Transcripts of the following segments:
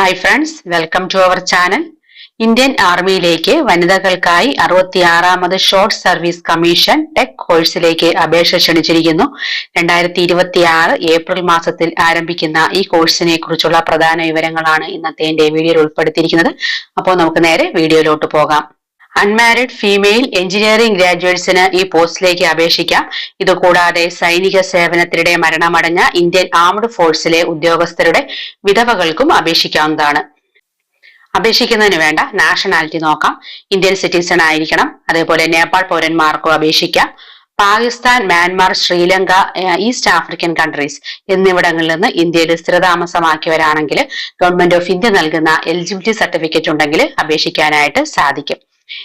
Hi friends welcome to our channel Indian ആർമിയിലേക്ക് വനിതകൾക്കായി അറുപത്തിയാറാമത് short service commission tech കോഴ്സിലേക്ക് അപേക്ഷ ക്ഷണിച്ചിരിക്കുന്നു. രണ്ടായിരത്തി ഇരുപത്തി ആറ് ഏപ്രിൽ മാസത്തിൽ ആരംഭിക്കുന്ന ഈ കോഴ്സിനെ കുറിച്ചുള്ള പ്രധാന വിവരങ്ങളാണ് ഇന്നത്തെ എന്റെ വീഡിയോയിൽ ഉൾപ്പെടുത്തിയിരിക്കുന്നത്. അപ്പോൾ നമുക്ക് നേരെ വീഡിയോയിലോട്ട് പോകാം. അൺമാരിഡ് ഫീമെയിൽ എഞ്ചിനീയറിംഗ് ഗ്രാജുവേറ്റ്സിന് ഈ പോസ്റ്റിലേക്ക് അപേക്ഷിക്കാം. ഇതുകൂടാതെ സൈനിക സേവനത്തിനിടെ മരണമടഞ്ഞ ഇന്ത്യൻ ആംഡ് ഫോഴ്സിലെ ഉദ്യോഗസ്ഥരുടെ വിധവകൾക്കും അപേക്ഷിക്കാവുന്നതാണ്. അപേക്ഷിക്കുന്നതിന് വേണ്ട നാഷണാലിറ്റി നോക്കാം. ഇന്ത്യൻ സിറ്റിസൺ ആയിരിക്കണം. അതേപോലെ നേപ്പാൾ പൗരന്മാർക്കും അപേക്ഷിക്കാം. Pakistan Myanmar Sri Lanka east African countries എന്നിവിടങ്ങളിൽ നിന്ന് ഇന്ത്യയിൽ സ്ഥിരതാമസമാക്കിയവരാണെങ്കിൽ ഗവൺമെന്റ് ഓഫ് ഇന്ത്യ നൽകുന്ന എലിജിബിലിറ്റി സർട്ടിഫിക്കറ്റ് ഉണ്ടെങ്കിൽ അപേക്ഷിക്കാനായിട്ട് സാധിക്കും.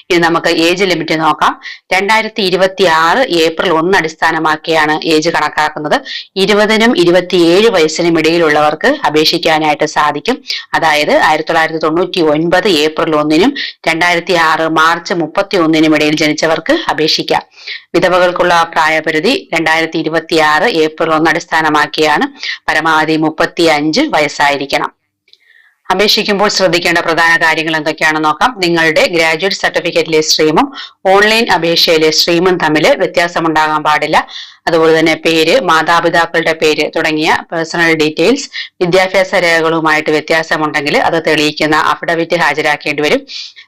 ഇനി നമുക്ക് ഏജ് ലിമിറ്റ് നോക്കാം. രണ്ടായിരത്തി ഇരുപത്തി ആറ് ഏപ്രിൽ ഒന്ന് അടിസ്ഥാനമാക്കിയാണ് ഏജ് കണക്കാക്കുന്നത്. ഇരുപതിനും ഇരുപത്തിയേഴ് വയസ്സിനും ഇടയിലുള്ളവർക്ക് അപേക്ഷിക്കാനായിട്ട് സാധിക്കും. അതായത് ആയിരത്തി തൊള്ളായിരത്തി തൊണ്ണൂറ്റി ഒൻപത് ഏപ്രിൽ ഒന്നിനും രണ്ടായിരത്തി ആറ് മാർച്ച് മുപ്പത്തി ഒന്നിനും ഇടയിൽ ജനിച്ചവർക്ക് അപേക്ഷിക്കാം. വിധവകൾക്കുള്ള പ്രായപരിധി രണ്ടായിരത്തി ഇരുപത്തി ആറ് ഏപ്രിൽ ഒന്ന് അടിസ്ഥാനമാക്കിയാണ്. പരമാവധി മുപ്പത്തി അഞ്ച് വയസ്സായിരിക്കണം. അപേക്ഷിക്കുമ്പോൾ ശ്രദ്ധിക്കേണ്ട പ്രധാന കാര്യങ്ങൾ എന്തൊക്കെയാണെന്ന് നോക്കാം. നിങ്ങളുടെ ഗ്രാജുവേറ്റ് സർട്ടിഫിക്കറ്റിലെ സ്ട്രീമും ഓൺലൈൻ അപേക്ഷയിലെ സ്ട്രീമും തമ്മിൽ വ്യത്യാസമുണ്ടാകാൻ പാടില്ല. അതുപോലെ തന്നെ പേര് മാതാപിതാക്കളുടെ പേര് തുടങ്ങിയ പേഴ്സണൽ ഡീറ്റെയിൽസ് വിദ്യാഭ്യാസ രേഖകളുമായിട്ട് വ്യത്യാസമുണ്ടെങ്കിൽ അത് തെളിയിക്കുന്ന അഫിഡവിറ്റ് ഹാജരാക്കേണ്ടി വരും.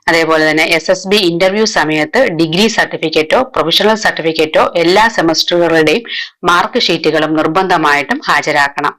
അതേപോലെ തന്നെ എസ് എസ് ബി ഇന്റർവ്യൂ സമയത്ത് ഡിഗ്രി സർട്ടിഫിക്കറ്റോ പ്രൊഫഷണൽ സർട്ടിഫിക്കറ്റോ എല്ലാ സെമസ്റ്ററുകളുടെയും മാർക്ക് ഷീറ്റുകളും നിർബന്ധമായിട്ടും ഹാജരാക്കണം.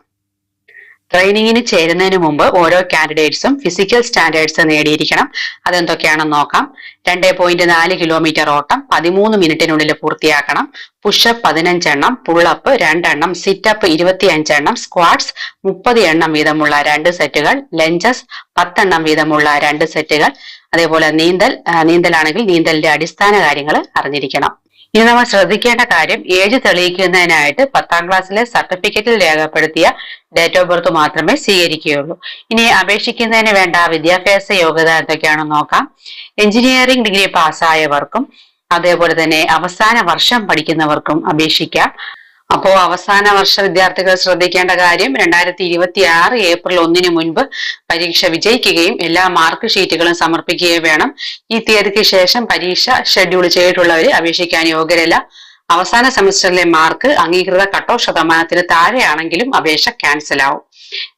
ട്രെയിനിങ്ങിന് ചേരുന്നതിന് മുമ്പ് ഓരോ കാൻഡിഡേറ്റ്സും ഫിസിക്കൽ സ്റ്റാൻഡേർഡ്സ് നേടിയിരിക്കണം. അതെന്തൊക്കെയാണെന്ന് നോക്കാം. രണ്ട് പോയിന്റ് നാല് കിലോമീറ്റർ ഓട്ടം പതിമൂന്ന് മിനിറ്റിനുള്ളിൽ പൂർത്തിയാക്കണം. പുഷപ്പ് പതിനഞ്ചെണ്ണം പുള്ളപ്പ് രണ്ടെണ്ണം സിറ്റപ്പ് ഇരുപത്തിയഞ്ചെണ്ണം സ്ക്വാഡ്സ് മുപ്പത് എണ്ണം വീതമുള്ള രണ്ട് സെറ്റുകൾ ലഞ്ചസ് പത്തെണ്ണം വീതമുള്ള രണ്ട് സെറ്റുകൾ. അതേപോലെ നീന്തൽ നീന്തലാണെങ്കിൽ നീന്തലിന്റെ അടിസ്ഥാന കാര്യങ്ങൾ അറിഞ്ഞിരിക്കണം. ഇനി നമ്മൾ ശ്രദ്ധിക്കേണ്ട കാര്യം ഏജ് തെളിയിക്കുന്നതിനായിട്ട് പത്താം ക്ലാസ്സിലെ സർട്ടിഫിക്കറ്റിൽ രേഖപ്പെടുത്തിയ ഡേറ്റ് ഓഫ് ബർത്ത് മാത്രമേ സ്വീകരിക്കുകയുള്ളൂ. ഇനി അപേക്ഷിക്കുന്നതിന് വേണ്ട വിദ്യാഭ്യാസ യോഗ്യത എന്തൊക്കെയാണെന്ന് നോക്കാം. എഞ്ചിനീയറിംഗ് ഡിഗ്രി പാസ്സായവർക്കും അതേപോലെ തന്നെ അവസാന വർഷം പഠിക്കുന്നവർക്കും അപേക്ഷിക്കാം. അപ്പോ അവസാന വർഷ വിദ്യാർത്ഥികൾ ശ്രദ്ധിക്കേണ്ട കാര്യം രണ്ടായിരത്തി ഇരുപത്തി ആറ് ഏപ്രിൽ ഒന്നിന് മുൻപ് പരീക്ഷ വിജയിക്കുകയും എല്ലാ മാർക്ക് ഷീറ്റുകളും സമർപ്പിക്കുകയും വേണം. ഈ തീയതിക്ക് ശേഷം പരീക്ഷ ഷെഡ്യൂൾ ചെയ്തിട്ടുള്ളവർ അപേക്ഷിക്കാൻ യോഗ്യരല്ല. അവസാന സെമസ്റ്ററിലെ മാർക്ക് അംഗീകൃത കട്ടോ ശതമാനത്തിന് താഴെയാണെങ്കിലും അപേക്ഷ ക്യാൻസൽ ആവും.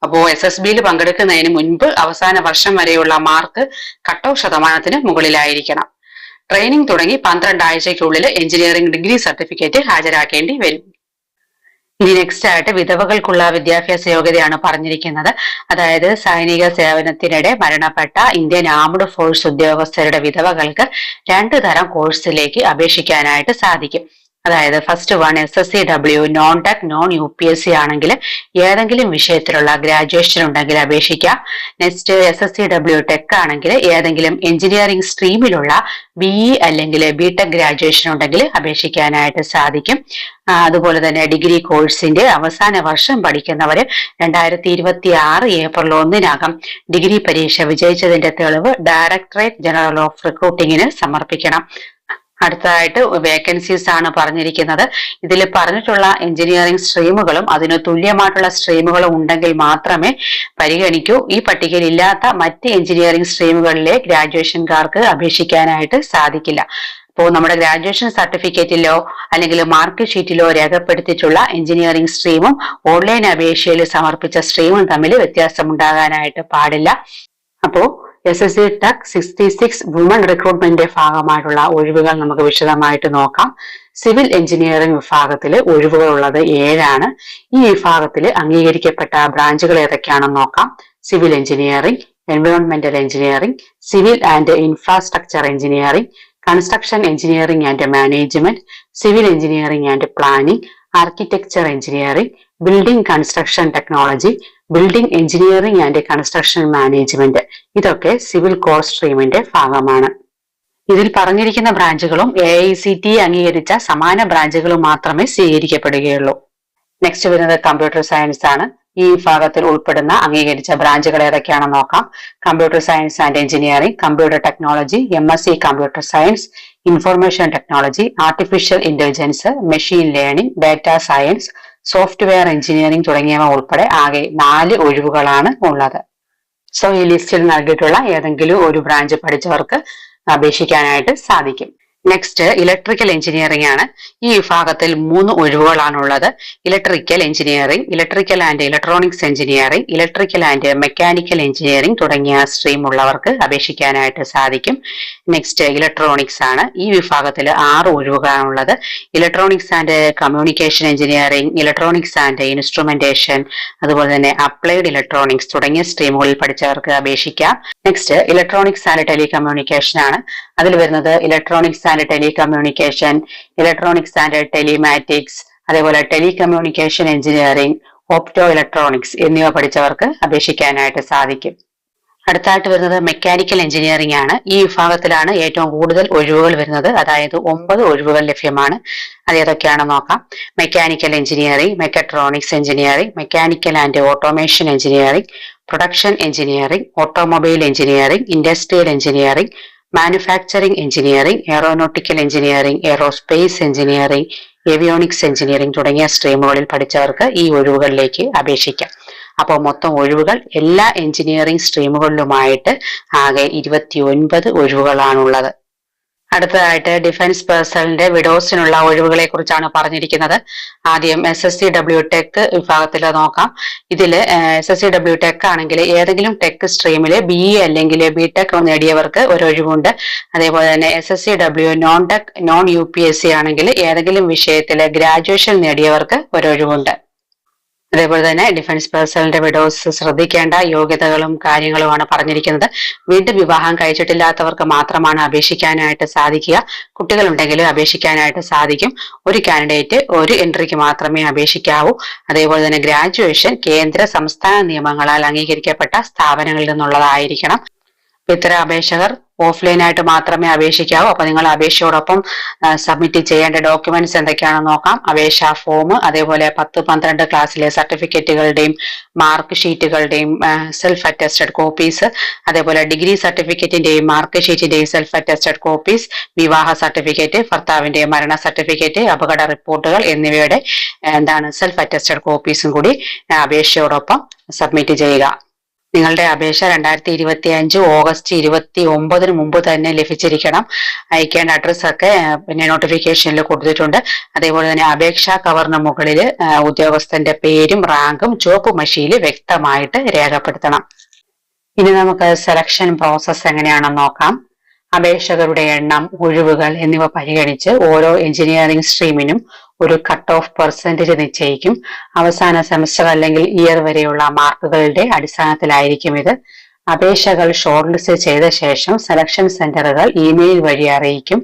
അപ്പോ എസ് എസ് ബിയിൽ പങ്കെടുക്കുന്നതിന് മുൻപ് അവസാന വർഷം വരെയുള്ള മാർക്ക് കട്ടോ ശതമാനത്തിന് മുകളിലായിരിക്കണം. ട്രെയിനിങ് തുടങ്ങി പന്ത്രണ്ട് ആഴ്ചയ്ക്കുള്ളിൽ എഞ്ചിനീയറിംഗ് ഡിഗ്രി സർട്ടിഫിക്കറ്റ് ഹാജരാക്കേണ്ടി വരും. ഇനി നെക്സ്റ്റ് ആയിട്ട് വിധവകൾക്കുള്ള വിദ്യാഭ്യാസ യോഗ്യതയാണ് പറഞ്ഞിരിക്കുന്നത്. അതായത് സൈനിക സേവനത്തിനിടെ മരണപ്പെട്ട ഇന്ത്യൻ ആംഡ് ഫോഴ്സ് ഉദ്യോഗസ്ഥരുടെ വിധവകൾക്ക് രണ്ട് തരം കോഴ്സിലേക്ക് അപേക്ഷിക്കാനായിട്ട് സാധിക്കും. അതായത് first one S S C W non tech non U P S C ആണെങ്കിൽ ഏതെങ്കിലും വിഷയത്തിലുള്ള ഗ്രാജുവേഷൻ ഉണ്ടെങ്കിൽ അപേക്ഷിക്കാം. Next S S C W tech ആണെങ്കിൽ ഏതെങ്കിലും എഞ്ചിനീയറിംഗ് സ്ട്രീമിലുള്ള ബി ഇ അല്ലെങ്കിൽ ബി ടെക് ഗ്രാജുവേഷൻ ഉണ്ടെങ്കിൽ അപേക്ഷിക്കാനായിട്ട് സാധിക്കും. അതുപോലെ തന്നെ ഡിഗ്രി കോഴ്സിന്റെ അവസാന വർഷം പഠിക്കുന്നവർ രണ്ടായിരത്തി ഇരുപത്തി ആറ് ഏപ്രിൽ ഒന്നിനകം ഡിഗ്രി പരീക്ഷ വിജയിച്ചതിന്റെ തെളിവ് ഡയറക്ടറേറ്റ് ജനറൽ ഓഫ് റിക്രൂട്ടിങ്ങിന് സമർപ്പിക്കണം. അടുത്തതായിട്ട് വേക്കൻസീസ് ആണ് പറഞ്ഞിരിക്കുന്നത്. ഇതിൽ പറഞ്ഞിട്ടുള്ള എഞ്ചിനീയറിംഗ് സ്ട്രീമുകളും അതിന് തുല്യമായിട്ടുള്ള സ്ട്രീമുകളും ഉണ്ടെങ്കിൽ മാത്രമേ പരിഗണിക്കൂ. ഈ പട്ടികയിൽ ഇല്ലാത്ത മറ്റ് എഞ്ചിനീയറിംഗ് സ്ട്രീമുകളിലെ ഗ്രാജുവേഷൻകാർക്ക് അപേക്ഷിക്കാനായിട്ട് സാധിക്കില്ല. അപ്പോൾ നമ്മുടെ ഗ്രാജുവേഷൻ സർട്ടിഫിക്കറ്റിലോ അല്ലെങ്കിൽ മാർക്ക് ഷീറ്റിലോ രേഖപ്പെടുത്തിയിട്ടുള്ള എഞ്ചിനീയറിംഗ് സ്ട്രീമും ഓൺലൈൻ അപേക്ഷയിൽ സമർപ്പിച്ച സ്ട്രീമും തമ്മിൽ വ്യത്യാസമുണ്ടാകാനായിട്ട് പാടില്ല. അപ്പോ S S C tech sixty six woman റിക്രൂട്ട്മെന്റിന്റെ ഭാഗമായിട്ടുള്ള ഒഴിവുകൾ നമുക്ക് വിശദമായിട്ട് നോക്കാം. സിവിൽ എഞ്ചിനീയറിംഗ് വിഭാഗത്തിൽ ഒഴിവുകൾ ഉള്ളത് ഏഴാണ്. ഈ വിഭാഗത്തിൽ അംഗീകരിക്കപ്പെട്ട ബ്രാഞ്ചുകൾ ഏതൊക്കെയാണെന്ന് നോക്കാം. Civil engineering എൻവയോൺമെന്റൽ engineering civil and infrastructure engineering construction engineering and management civil engineering and planning architecture engineering building construction technology building engineering and construction management ഇതൊക്കെ സിവിൽ കോർ സ്ട്രീമിന്റെ ഭാഗമാണ്. ഇതിൽ പറഞ്ഞിരിക്കുന്ന ബ്രാഞ്ചുകളും എ ഐ സി ടി അംഗീകരിച്ച സമാന ബ്രാഞ്ചുകളും മാത്രമേ സ്വീകരിക്കപ്പെടുകയുള്ളൂ. നെക്സ്റ്റ് വരുന്നത് കമ്പ്യൂട്ടർ സയൻസ് ആണ്. ഈ വിഭാഗത്തിൽ ഉൾപ്പെടുന്ന അംഗീകരിച്ച ബ്രാഞ്ചുകൾ ഏതൊക്കെയാണെന്ന് നോക്കാം. Computer science and engineering computer technology M S C computer science information technology artificial intelligence machine learning data science software engineering തുടങ്ങിയവ ഉൾപ്പെടെ ആകെ നാല് ഒഴിവുകളാണ് ഉള്ളത്. സോ ഈ ലിസ്റ്റിൽ നൽകിയിട്ടുള്ള ഏതെങ്കിലും ഒരു ബ്രാഞ്ച് പഠിച്ചവർക്ക് അപേക്ഷിക്കാനായിട്ട് സാധിക്കും. നെക്സ്റ്റ് ഇലക്ട്രിക്കൽ എഞ്ചിനീയറിംഗ് ആണ്. ഈ വിഭാഗത്തിൽ മൂന്ന് ഒഴിവുകളാണുള്ളത്. Electrical engineering electrical and electronics engineering electrical and mechanical engineering തുടങ്ങിയ സ്ട്രീം ഉള്ളവർക്ക് അപേക്ഷിക്കാനായിട്ട് സാധിക്കും. നെക്സ്റ്റ് ഇലക്ട്രോണിക്സ് ആണ്. ഈ വിഭാഗത്തിൽ ആറ് ഒഴിവുകളാണുള്ളത്. Electronics and communication engineering electronics and instrumentation അതുപോലെ തന്നെ അപ്ലൈഡ് ഇലക്ട്രോണിക്സ് തുടങ്ങിയ സ്ട്രീമുകളിൽ പഠിച്ചവർക്ക് അപേക്ഷിക്കാം. നെക്സ്റ്റ് ഇലക്ട്രോണിക്സ് ആൻഡ് ടെലികമ്മ്യൂണിക്കേഷൻ ആണ്. അതിൽ വരുന്നത് electronics and telecommunication electronics and telematics അതേപോലെ ടെലികമ്മ്യൂണിക്കേഷൻ എഞ്ചിനീയറിംഗ് ഓപ്റ്റോ ഇലക്ട്രോണിക്സ് എന്നിവ പഠിച്ചവർക്ക് അപേക്ഷിക്കാനായിട്ട് സാധിക്കും. അടുത്തായിട്ട് വരുന്നത് മെക്കാനിക്കൽ എഞ്ചിനീയറിംഗ് ആണ്. ഈ വിഭാഗത്തിലാണ് ഏറ്റവും കൂടുതൽ ഒഴിവുകൾ വരുന്നത്. അതായത് ഒമ്പത് ഒഴിവുകൾ ലഭ്യമാണ്. അത് ഏതൊക്കെയാണ് നോക്കാം. Mechanical engineering mechatronics engineering mechanical and automation engineering production engineering automobile engineering industrial engineering manufacturing engineering aeronautical engineering aerospace engineering avionics engineering തുടങ്ങിയ സ്ട്രീമുകളിൽ പഠിച്ചവർക്ക് ഈ ഒഴിവുകളിലേക്ക് അപേക്ഷിക്കാം. അപ്പോൾ മൊത്തം ഒഴിവുകൾ എല്ലാ എഞ്ചിനീയറിംഗ് സ്ട്രീമുകളിലുമായിട്ട് ആകെ ഇരുപത്തി ഒൻപത് ഒഴിവുകളാണുള്ളത്. അടുത്തതായിട്ട് ഡിഫൻസ് പേഴ്സണലിന്റെ വിഡോസിനുള്ള ഒഴിവുകളെ കുറിച്ചാണ് പറഞ്ഞിരിക്കുന്നത്. ആദ്യം S S C W tech വിഭാഗത്തിൽ നോക്കാം. ഇതിൽ S S C W tech ആണെങ്കിൽ ഏതെങ്കിലും ടെക് സ്ട്രീമിൽ ബി ഇ അല്ലെങ്കിൽ ബി ടെക് നേടിയവർക്ക് ഒരു ഒഴിവുണ്ട് അതേപോലെ തന്നെ S S C W non tech non U P S C ആണെങ്കിൽ ഏതെങ്കിലും വിഷയത്തിൽ ഗ്രാജുവേഷൻ നേടിയവർക്ക് ഒരു ഒഴിവുണ്ട് അതേപോലെ തന്നെ ഡിഫൻസ് പേഴ്സണലിന്റെ വിഡോസ് ശ്രദ്ധിക്കേണ്ട യോഗ്യതകളും കാര്യങ്ങളുമാണ് പറഞ്ഞിരിക്കുന്നത്. വീണ്ടും വിവാഹം കഴിച്ചിട്ടില്ലാത്തവർക്ക് മാത്രമാണ് അപേക്ഷിക്കാനായിട്ട് സാധിക്കുക. കുട്ടികളുണ്ടെങ്കിൽ അപേക്ഷിക്കാനായിട്ട് സാധിക്കും. ഒരു കാൻഡിഡേറ്റ് ഒരു എൻട്രിക്ക് മാത്രമേ അപേക്ഷിക്കാവൂ. അതേപോലെ തന്നെ ഗ്രാജുവേഷൻ കേന്ദ്ര സംസ്ഥാന നിയമങ്ങളാൽ അംഗീകരിക്കപ്പെട്ട സ്ഥാപനങ്ങളിൽ നിന്നുള്ളതായിരിക്കണം. ഇത്തരം അപേക്ഷകർ ഓഫ്ലൈനായിട്ട് മാത്രമേ അപേക്ഷിക്കാവൂ. അപ്പൊ നിങ്ങൾ അപേക്ഷയോടൊപ്പം സബ്മിറ്റ് ചെയ്യേണ്ട ഡോക്യുമെന്റ്സ് എന്തൊക്കെയാണെന്ന് നോക്കാം. അപേക്ഷാ ഫോം അതേപോലെ പത്ത് പന്ത്രണ്ട് ക്ലാസ്സിലെ സർട്ടിഫിക്കറ്റുകളുടെയും മാർക്ക് ഷീറ്റുകളുടെയും സെൽഫ് അറ്റസ്റ്റഡ് കോപ്പീസ് അതേപോലെ ഡിഗ്രി സർട്ടിഫിക്കറ്റിന്റെയും മാർക്ക് ഷീറ്റിന്റെയും സെൽഫ് അറ്റസ്റ്റഡ് കോപ്പീസ് വിവാഹ സർട്ടിഫിക്കറ്റ് ഭർത്താവിന്റെ മരണ സർട്ടിഫിക്കറ്റ് അപകട റിപ്പോർട്ടുകൾ എന്നിവയുടെ എന്താണ് സെൽഫ് അറ്റസ്റ്റഡ് കോപ്പീസും കൂടി അപേക്ഷയോടൊപ്പം സബ്മിറ്റ് ചെയ്യുക. നിങ്ങളുടെ അപേക്ഷ രണ്ടായിരത്തി ഇരുപത്തി അഞ്ച് ഓഗസ്റ്റ് ഇരുപത്തി ഒമ്പതിന് മുമ്പ് തന്നെ ലഭിച്ചിരിക്കണം. അയക്കേണ്ട അഡ്രസ് ഒക്കെ പിന്നെ നോട്ടിഫിക്കേഷനിൽ കൊടുത്തിട്ടുണ്ട്. അതേപോലെ തന്നെ അപേക്ഷാ കവറിന് മുകളിൽ ഉദ്യോഗസ്ഥന്റെ പേരും റാങ്കും ചുവപ്പ് മഷിയിൽ വ്യക്തമായിട്ട് രേഖപ്പെടുത്തണം. ഇനി നമുക്ക് സെലക്ഷൻ പ്രോസസ്സ് എങ്ങനെയാണെന്ന് നോക്കാം. അപേക്ഷകരുടെ എണ്ണം ഒഴിവുകൾ എന്നിവ പരിഗണിച്ച് ഓരോ എഞ്ചിനീയറിംഗ് സ്ട്രീമിനും ഒരു കട്ട് ഓഫ് പെർസെന്റേജ് നിശ്ചയിക്കും. അവസാന സെമസ്റ്റർ അല്ലെങ്കിൽ ഇയർ വരെയുള്ള മാർക്കുകളുടെ അടിസ്ഥാനത്തിലായിരിക്കും ഇത്. അപേക്ഷകൾ ഷോർട്ട് ലിസ്റ്റ് ചെയ്ത ശേഷം സെലക്ഷൻ സെന്ററുകൾ ഇമെയിൽ വഴി അറിയിക്കും.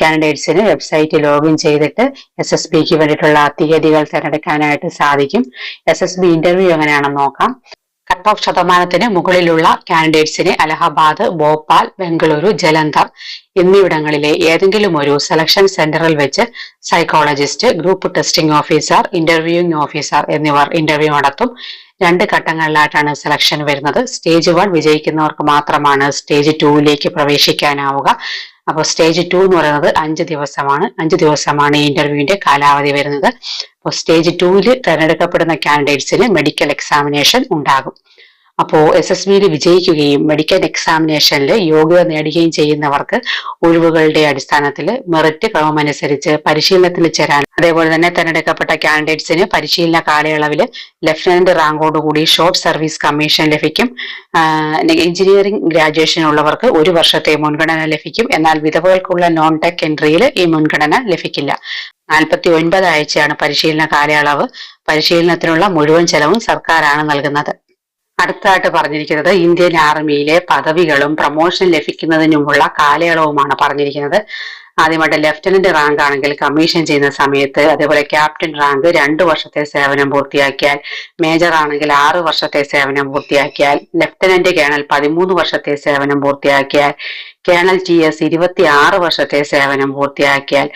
കാൻഡിഡേറ്റ്സിന് വെബ്സൈറ്റ് ലോഗിൻ ചെയ്തിട്ട് എസ് എസ് ബിക്ക് വേണ്ടിയിട്ടുള്ള തീയതികൾ തിരഞ്ഞെടുക്കാനായിട്ട് സാധിക്കും. എസ് എസ് ബി ഇന്റർവ്യൂ എങ്ങനെയാണെന്ന് നോക്കാം. കട്ട് ഓഫ് ശതമാനത്തിന് മുകളിലുള്ള കാൻഡിഡേറ്റ്സിനെ അലഹബാദ് ഭോപ്പാൽ ബംഗളൂരു ജലന്ധർ എന്നിവിടങ്ങളിലെ ഏതെങ്കിലും ഒരു സെലക്ഷൻ സെന്ററിൽ വെച്ച് psychologist group testing officer interviewing officer എന്നിവർ ഇന്റർവ്യൂ നടത്തും. രണ്ട് ഘട്ടങ്ങളിലായിട്ടാണ് സെലക്ഷൻ വരുന്നത്. സ്റ്റേജ് വൺ വിജയിക്കുന്നവർക്ക് മാത്രമാണ് സ്റ്റേജ് ടൂവിലേക്ക് പ്രവേശിക്കാനാവുക. അപ്പോൾ സ്റ്റേജ് ടു എന്ന് പറയുന്നത് അഞ്ച് ദിവസമാണ്. അഞ്ച് ദിവസമാണ് ഈ ഇന്റർവ്യൂവിന്റെ കാലാവധി വരുന്നത്. അപ്പോൾ സ്റ്റേജ് ടൂവിൽ തിരഞ്ഞെടുക്കപ്പെടുന്ന കാൻഡിഡേറ്റ്സിന് മെഡിക്കൽ എക്സാമിനേഷൻ ഉണ്ടാകും. അപ്പോൾ എസ് എസ് ബിയിൽ വിജയിക്കുകയും മെഡിക്കൽ എക്സാമിനേഷനിൽ യോഗ്യത നേടുകയും ചെയ്യുന്നവർക്ക് ഒഴിവുകളുടെ അടിസ്ഥാനത്തിൽ മെറിറ്റ് ക്രമമനുസരിച്ച് പരിശീലനത്തിൽ ചേരാൻ അതേപോലെ തന്നെ തിരഞ്ഞെടുക്കപ്പെട്ട കാൻഡിഡേറ്റ്സിന് പരിശീലന കാലയളവിൽ ലഫ്റ്റനന്റ് റാങ്കോടുകൂടി ഷോർട്ട് സർവീസ് കമ്മീഷൻ ലഭിക്കും. എഞ്ചിനീയറിംഗ് ഗ്രാജുവേഷൻ ഉള്ളവർക്ക് ഒരു വർഷത്തെ മുൻഗണന ലഭിക്കും. എന്നാൽ വിധവകൾക്കുള്ള നോൺ ടെക് എൻട്രിയിൽ ഈ മുൻഗണന ലഭിക്കില്ല. നാൽപ്പത്തി ഒൻപത് ആഴ്ചയാണ് പരിശീലന കാലയളവ്. പരിശീലനത്തിനുള്ള മുഴുവൻ ചെലവും സർക്കാരാണ് നൽകുന്നത്. അടുത്തതായിട്ട് പറഞ്ഞിരിക്കുന്നത് ഇന്ത്യൻ ആർമിയിലെ പദവികളും പ്രൊമോഷൻ ലഭിക്കുന്നതിനുമുള്ള കാലയളവുമാണ് പറഞ്ഞിരിക്കുന്നത്. ആദ്യമായിട്ട് ലെഫ്റ്റനന്റ് റാങ്ക് ആണെങ്കിൽ കമ്മീഷൻ ചെയ്യുന്ന സമയത്ത് അതേപോലെ ക്യാപ്റ്റൻ റാങ്ക് രണ്ടു വർഷത്തെ സേവനം പൂർത്തിയാക്കിയാൽ മേജർ ആണെങ്കിൽ ആറ് വർഷത്തെ സേവനം പൂർത്തിയാക്കിയാൽ ലെഫ്റ്റനന്റ് കേണൽ പതിമൂന്ന് വർഷത്തെ സേവനം പൂർത്തിയാക്കിയാൽ കേണൽ ടി എസ് ഇരുപത്തി ആറ് വർഷത്തെ സേവനം പൂർത്തിയാക്കിയാൽ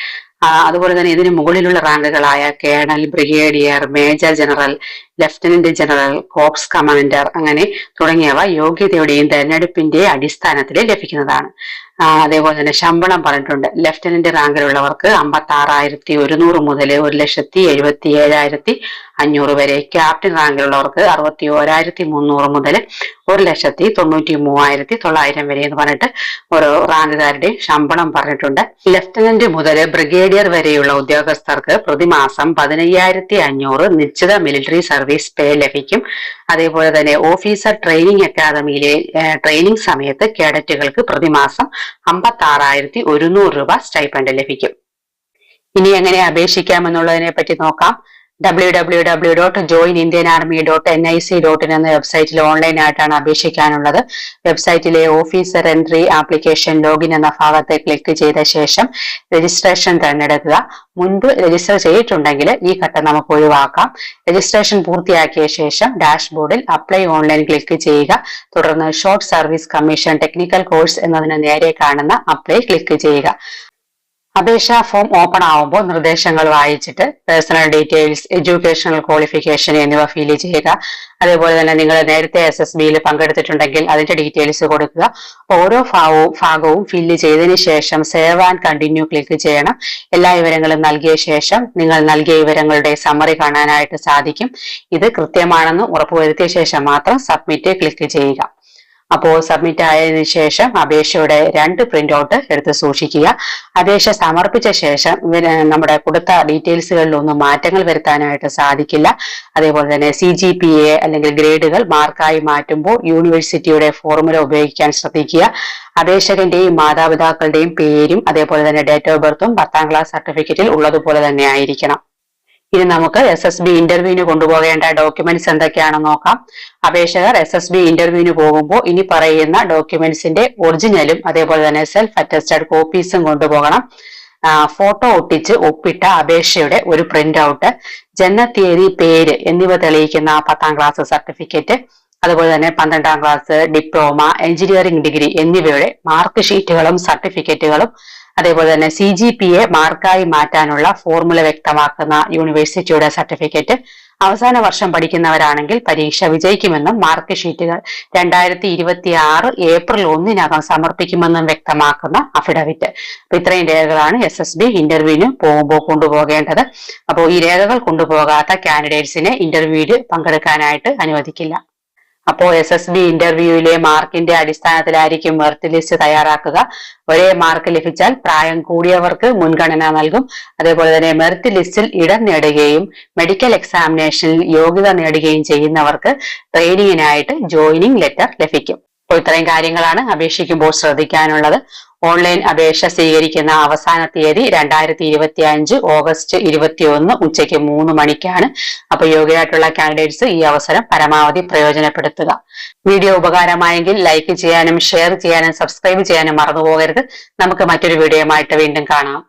അതുപോലെ തന്നെ ഇതിന് മുകളിലുള്ള റാങ്കുകളായ colonel brigadier major general lieutenant general corps commander അങ്ങനെ തുടങ്ങിയവ യോഗ്യതയുടെയും തെരഞ്ഞെടുപ്പിന്റെ അടിസ്ഥാനത്തിൽ ലഭിക്കുന്നതാണ്. അതേപോലെ തന്നെ ശമ്പളം പറഞ്ഞിട്ടുണ്ട്. ലെഫ്റ്റനന്റ് റാങ്കിലുള്ളവർക്ക് അമ്പത്തി ആറായിരത്തി ഒരുന്നൂറ് മുതൽ ഒരു ലക്ഷത്തി എഴുപത്തി ഏഴായിരത്തി അഞ്ഞൂറ് വരെ. ക്യാപ്റ്റൻ റാങ്കിലുള്ളവർക്ക് അറുപത്തി ഓരായിരത്തി മുന്നൂറ് മുതൽ ഒരു ലക്ഷത്തി തൊണ്ണൂറ്റി മൂവായിരത്തി തൊള്ളായിരം വരെ എന്ന് പറഞ്ഞിട്ട് ഓരോ റാങ്കുകാരുടെയും ശമ്പളം പറഞ്ഞിട്ടുണ്ട്. ലെഫ്റ്റനന്റ് മുതൽ ബ്രിഗേഡിയർ വരെയുള്ള ഉദ്യോഗസ്ഥർക്ക് പ്രതിമാസം പതിനയ്യായിരത്തി അഞ്ഞൂറ് നിശ്ചിത മിലിറ്ററി സർവീസ് പേ ലഭിക്കും. അതേപോലെ തന്നെ ഓഫീസർ ട്രെയിനിങ് അക്കാദമിയിലെ ട്രെയിനിങ് സമയത്ത് കേഡറ്റുകൾക്ക് പ്രതിമാസം അമ്പത്തി ആറായിരത്തി ഒരുന്നൂറ് രൂപ സ്റ്റൈപ്പൻഡ് ലഭിക്കും. ഇനി എങ്ങനെ അപേക്ഷിക്കാമെന്നുള്ളതിനെ പറ്റി നോക്കാം. W W W dot join Indian army dot N I C dot in എന്ന വെബ്സൈറ്റിൽ ഓൺലൈനായിട്ടാണ് അപേക്ഷിക്കാനുള്ളത് വെബ്സൈറ്റിലെ ഓഫീസർ എൻട്രി ആപ്ലിക്കേഷൻ ലോഗിൻ എന്ന ഭാഗത്തെ ക്ലിക്ക് ചെയ്ത ശേഷം രജിസ്ട്രേഷൻ തിരഞ്ഞെടുക്കുക. മുൻപ് രജിസ്റ്റർ ചെയ്തിട്ടുണ്ടെങ്കിൽ ഈ ഘട്ടം നമുക്ക് ഒഴിവാക്കാം. രജിസ്ട്രേഷൻ പൂർത്തിയാക്കിയ ശേഷം ഡാഷ്ബോർഡിൽ അപ്ലൈ ഓൺലൈൻ ക്ലിക്ക് ചെയ്യുക. തുടർന്ന് short service commission technical course എന്നതിന് നേരെ കാണുന്ന അപ്ലൈ ക്ലിക്ക് ചെയ്യുക. അപേക്ഷാ ഫോം ഓപ്പൺ ആവുമ്പോൾ നിർദ്ദേശങ്ങൾ വായിച്ചിട്ട് പേഴ്സണൽ ഡീറ്റെയിൽസ് എഡ്യൂക്കേഷണൽ ക്വാളിഫിക്കേഷൻ എന്നിവ ഫില്ല് ചെയ്യുക. അതേപോലെ തന്നെ നിങ്ങൾ നേരത്തെ എസ് എസ് ബിയിൽ പങ്കെടുത്തിട്ടുണ്ടെങ്കിൽ അതിന്റെ ഡീറ്റെയിൽസ് കൊടുക്കുക. ഓരോ ഭാഗവും ഭാഗവും ഫില്ല് ചെയ്തതിന് ശേഷം സേവ് ആൻഡ് കണ്ടിന്യൂ ക്ലിക്ക് ചെയ്യണം. എല്ലാ വിവരങ്ങളും നൽകിയ ശേഷം നിങ്ങൾ നൽകിയ വിവരങ്ങളുടെ സമ്മറി കാണാനായിട്ട് സാധിക്കും. ഇത് കൃത്യമാണെന്ന് ഉറപ്പുവരുത്തിയ ശേഷം മാത്രം സബ്മിറ്റ് ക്ലിക്ക് ചെയ്യുക. അപ്പോൾ സബ്മിറ്റ് ആയതിനു ശേഷം അപേക്ഷയുടെ രണ്ട് പ്രിന്റ് ഔട്ട് എടുത്ത് സൂക്ഷിക്കുക. അപേക്ഷ സമർപ്പിച്ച ശേഷം നമ്മുടെ കൊടുത്ത ഡീറ്റെയിൽസുകളിലൊന്നും മാറ്റങ്ങൾ വരുത്താനായിട്ട് സാധിക്കില്ല. അതേപോലെ തന്നെ സി ജി പി എ അല്ലെങ്കിൽ ഗ്രേഡുകൾ മാർക്കായി മാറ്റുമ്പോൾ യൂണിവേഴ്സിറ്റിയുടെ ഫോർമുല ഉപയോഗിക്കാൻ ശ്രദ്ധിക്കുക. അപേക്ഷകന്റെയും മാതാപിതാക്കളുടെയും പേരും അതേപോലെ തന്നെ ഡേറ്റ് ഓഫ് ബർത്തും പത്താം ക്ലാസ് സർട്ടിഫിക്കറ്റിൽ ഉള്ളതുപോലെ തന്നെ ആയിരിക്കണം. ഇനി നമുക്ക് എസ് എസ് ബി ഇന്റർവ്യൂവിന് കൊണ്ടുപോകേണ്ട ഡോക്യുമെന്റ്സ് എന്തൊക്കെയാണെന്ന് നോക്കാം. അപേക്ഷകർ എസ് എസ് ബി ഇന്റർവ്യൂവിന് പോകുമ്പോൾ ഇനി പറയുന്ന ഡോക്യുമെന്റ്സിന്റെ ഒറിജിനലും അതേപോലെ തന്നെ സെൽഫ് അറ്റസ്റ്റഡ് കോപ്പീസും കൊണ്ടുപോകണം. ഫോട്ടോ ഒട്ടിച്ച് ഒപ്പിട്ട അപേക്ഷയുടെ ഒരു പ്രിന്റ് ഔട്ട് ജനനത്തീയതി പേര് എന്നിവ തെളിയിക്കുന്ന പത്താം ക്ലാസ് സർട്ടിഫിക്കറ്റ് അതുപോലെ തന്നെ പന്ത്രണ്ടാം ക്ലാസ് ഡിപ്ലോമ എഞ്ചിനീയറിംഗ് ഡിഗ്രി എന്നിവയുടെ മാർക്ക് ഷീറ്റുകളും സർട്ടിഫിക്കറ്റുകളും അതേപോലെ തന്നെ സി ജി പി എ മാർക്കായി മാറ്റാനുള്ള ഫോർമുല വ്യക്തമാക്കുന്ന യൂണിവേഴ്സിറ്റിയുടെ സർട്ടിഫിക്കറ്റ് അവസാന വർഷം പഠിക്കുന്നവരാണെങ്കിൽ പരീക്ഷ വിജയിക്കുമെന്നും മാർക്ക് ഷീറ്റുകൾ രണ്ടായിരത്തി ഇരുപത്തി ആറ് ഏപ്രിൽ ഒന്നിനകം സമർപ്പിക്കുമെന്നും വ്യക്തമാക്കുന്ന അഫിഡവിറ്റ് അപ്പൊ ഇത്രയും രേഖകളാണ് എസ് എസ് ബി ഇന്റർവ്യൂവിന് പോകുമ്പോൾ കൊണ്ടുപോകേണ്ടത്. അപ്പോൾ ഈ രേഖകൾ കൊണ്ടുപോകാത്ത കാൻഡിഡേറ്റ്സിനെ ഇന്റർവ്യൂവിൽ പങ്കെടുക്കാനായിട്ട് അനുവദിക്കില്ല. അപ്പോൾ എസ് എസ് ബി ഇന്റർവ്യൂവിലെ മാർക്കിന്റെ അടിസ്ഥാനത്തിലായിരിക്കും മെറിറ്റ് ലിസ്റ്റ് തയ്യാറാക്കുക. ഒരേ മാർക്ക് ലഭിച്ചാൽ പ്രായം കൂടിയവർക്ക് മുൻഗണന നൽകും. അതേപോലെ തന്നെ മെറിറ്റ് ലിസ്റ്റിൽ ഇടം നേടുകയും മെഡിക്കൽ എക്സാമിനേഷനിൽ യോഗ്യത നേടുകയും ചെയ്യുന്നവർക്ക് ട്രെയിനിങ്ങിനായിട്ട് ജോയിനിങ് ലെറ്റർ ലഭിക്കും. അപ്പോൾ ഇത്രയും കാര്യങ്ങളാണ് അപേക്ഷിക്കുമ്പോൾ ശ്രദ്ധിക്കാനുള്ളത്. ഓൺലൈൻ അപേക്ഷ സ്വീകരിക്കുന്ന അവസാന തീയതി രണ്ടായിരത്തി ഇരുപത്തി അഞ്ച് ഓഗസ്റ്റ് ഇരുപത്തി ഒന്ന് ഉച്ചയ്ക്ക് മൂന്ന് മണിക്കാണ്. അപ്പൊ യോഗ്യരായിട്ടുള്ള കാൻഡിഡേറ്റ്സ് ഈ അവസരം പരമാവധി പ്രയോജനപ്പെടുത്തുക. വീഡിയോ ഉപകാരമായെങ്കിൽ ലൈക്ക് ചെയ്യാനും ഷെയർ ചെയ്യാനും സബ്സ്ക്രൈബ് ചെയ്യാനും മറന്നു പോകരുത് നമുക്ക് മറ്റൊരു വീഡിയോയുമായിട്ട് വീണ്ടും കാണാം.